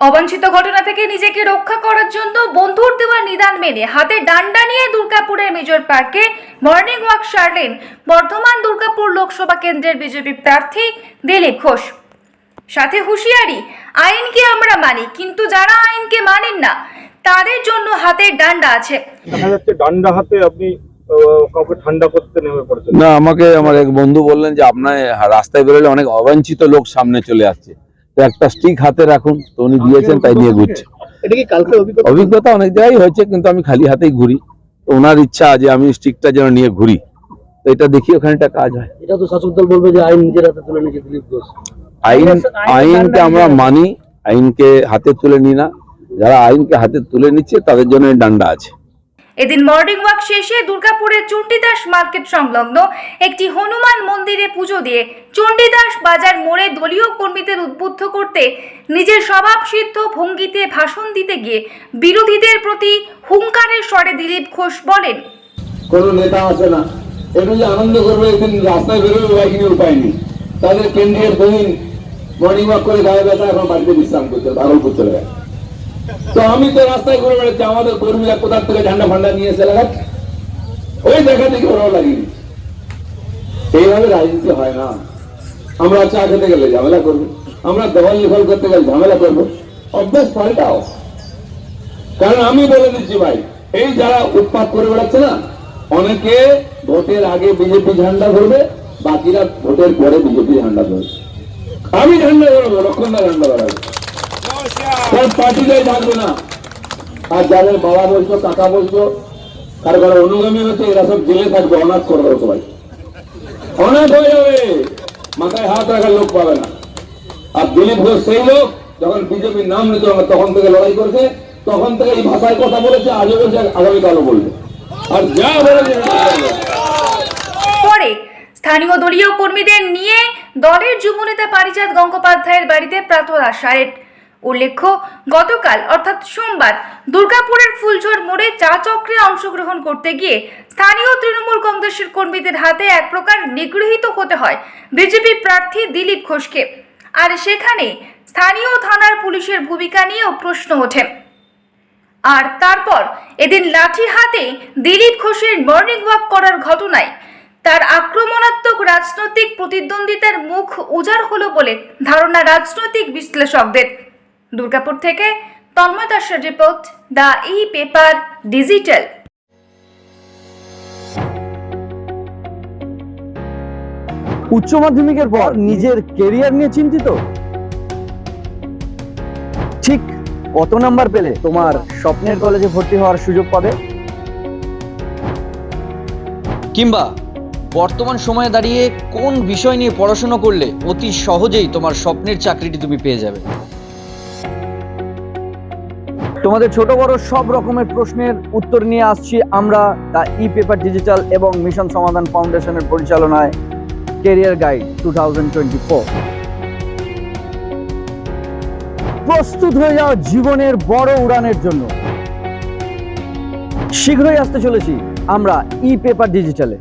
অবাঞ্ছিত ঘটনা থেকে নিজেকে রক্ষা করার জন্য বন্ধুর দেওয়া নিদান মেনে হাতে ডান্ডা নিয়ে দুর্গাপুরের মেজর পার্কে মর্নিং ওয়াক সারলেন বর্ধমান দুর্গাপুর লোকসভা কেন্দ্রের বিজেপি প্রার্থী দিলীপ ঘোষ। সাথে হুঁশিয়ারি আইনকে আমরা মানি কিন্তু যারা আইনকে মানেন না তাদের জন্য হাতে ডান্ডা আছে। দেখা যাচ্ছে ডান্ডা হাতে আপনি কাউকে ঠান্ডা করতে নেমে পড়েছেন। না আমাকে আমার এক বন্ধু বললেন যে আপনার রাস্তায় বেরোলে অনেক অবাঞ্ছিত লোক সামনে চলে আসছে। একটা স্টিক হাতে রাখুন তো উনি দিয়েছেন তাই নিয়ে ঘুরছে। এটা কি কালকে অভিজ্ঞতা? অভিজ্ঞতা অনেক জায়গায় হয়েছে কিন্তু আমি খালি হাতেই ঘুরি। তো ওনার ইচ্ছা যে আমি স্টিকটা যেন নিয়ে ঘুরি। তো এটা দেখি ওখানে একটা কাজ হয়। এটা তো শাসক দল বলবে যে আইন নিজের হাতে তুলে নিয়েছে দিলীপ ঘোষ। আইন আইন- আইনকে আমরা মানি আইনকে হাতে তুলে নিই না। যারা আইনকে হাতে তুলে নিচ্ছে তাদের জন্য ডান্ডা আছে। এদিন মর্নিং ওয়াক শেষে দুর্গাপুরের চণ্ডীদাস মার্কেট সংলগ্ন একটি হনুমান মন্দিরে পুজো দিয়ে চণ্ডীদাস বাজার মোড়ে দলীয় কর্মীদের উদ্বুদ্ধ করতে নিজের স্বভাবসিদ্ধ ভঙ্গিতে ভাষণ দিতে গিয়ে বিরোধীদের প্রতি হুঙ্কারের স্বরে দিলীপ ঘোষ বলেন, কোন নেতা আসে না। যে আনন্দ করবে একদিন রাস্তায় বেরোবে উপায় নেই। তাদের কেন্দ্রীয় প্রবীণ মর্নিং ওয়াক করে গায়ে ব্যথা এখন বাড়িতে বিশ্রাম করছে, ভাগলপুর চলে গেছে। তো আমি তো রাস্তায় ঘুরে বেড়াচ্ছি, আমাদের কর্মীরা কোথার থেকে ঝান্ডা ফান্ডা নিয়ে এসে লাগাচ্ছে? ওই দেখা দেখি ওরাও লাগিয়ে এইভাবে রাজনীতি হয় না। আমরা চা খেতে গেলে ঝামেলা করব। আমরা দেওয়াল লিখন করতে গেলে ঝামেলা করব। অভ্যাস পাল্টাও। কারণ আমি বলে দিচ্ছি ভাই, এই যারা উৎপাত করে বেড়াচ্ছে না, অনেকে ভোটের আগে বিজেপি ঝান্ডা ধরবে, বাকিরা ভোটের পরে বিজেপি ঝান্ডা ধরবে। আমি ঝান্ডা ধরবো লক্ষণদা ঝান্ডা ধরাবো। যাদের বাবা বলছো কাকা বলছো অনুগামী হচ্ছে এরা সব জেলে থাকবে, অনাথ সবাই। অনাথ হয়ে যাবে। মাথায় হাত রাখার লোক পাবে না। আর দিলীপ ঘোষ সেই লোক, যখন নাম তখন থেকে লড়াই করেছে, তখন থেকে এই ভাষায় কথা বলেছে, আজও বলছে আগামীকালও বলবে। আর যা বলেছে পরে স্থানীয় দলীয় কর্মীদের নিয়ে দলের যুবনেতা পারিজাত গঙ্গোপাধ্যায়ের বাড়িতে প্রাতরা সারেন উল্লেখ্য, গতকাল, অর্থাৎ সোমবার, দুর্গাপুরের ফুলঝড় মোড়ে চা চক্রে অংশগ্রহণ করতে গিয়ে স্থানীয় তৃণমূল কংগ্রেসের কর্মীদের হাতে এক প্রকার নিগৃহীত হতে হয় বিজেপি প্রার্থী দিলীপ ঘোষকে। আর সেখানে স্থানীয় থানার পুলিশের ভূমিকা নিয়েও প্রশ্ন ওঠে। আর তারপর, এদিন লাঠি হাতে দিলীপ ঘোষের মর্নিং ওয়াক করার ঘটনায় তার আক্রমণাত্মক রাজনৈতিক প্রতিদ্বন্দ্বিতার মুখ উজাড় হলো বলে ধারণা রাজনৈতিক বিশ্লেষকদের। দুর্গাপুর থেকে তন্ময় দাসের report the E paper digital. উচ্চ মাধ্যমিকের পর নিজের কেরিয়ার নিয়ে চিন্তিত? ঠিক কত নাম্বার পেলে তোমার স্বপ্নের কলেজে ভর্তি হওয়ার সুযোগ পাবে? কিংবা বর্তমান সময়ে দাঁড়িয়ে কোন বিষয় নিয়ে পড়াশোনা করলে অতি সহজেই তোমার স্বপ্নের চাকরিটি তুমি পেয়ে যাবে? তোমাদের ছোট বড় সব রকমের প্রশ্নের উত্তর নিয়ে আসছি আমরা দ্য ই পেপার ডিজিটাল এবং মিশন সমাধান ফাউন্ডেশনের পরিচালনায় কেরিয়ার গাইড টু থাউজেন্ড প্রস্তুত হয়ে যাও জীবনের বড় উড়ানের জন্য। শীঘ্রই আসতে চলেছি আমরা ই পেপার ডিজিটালে।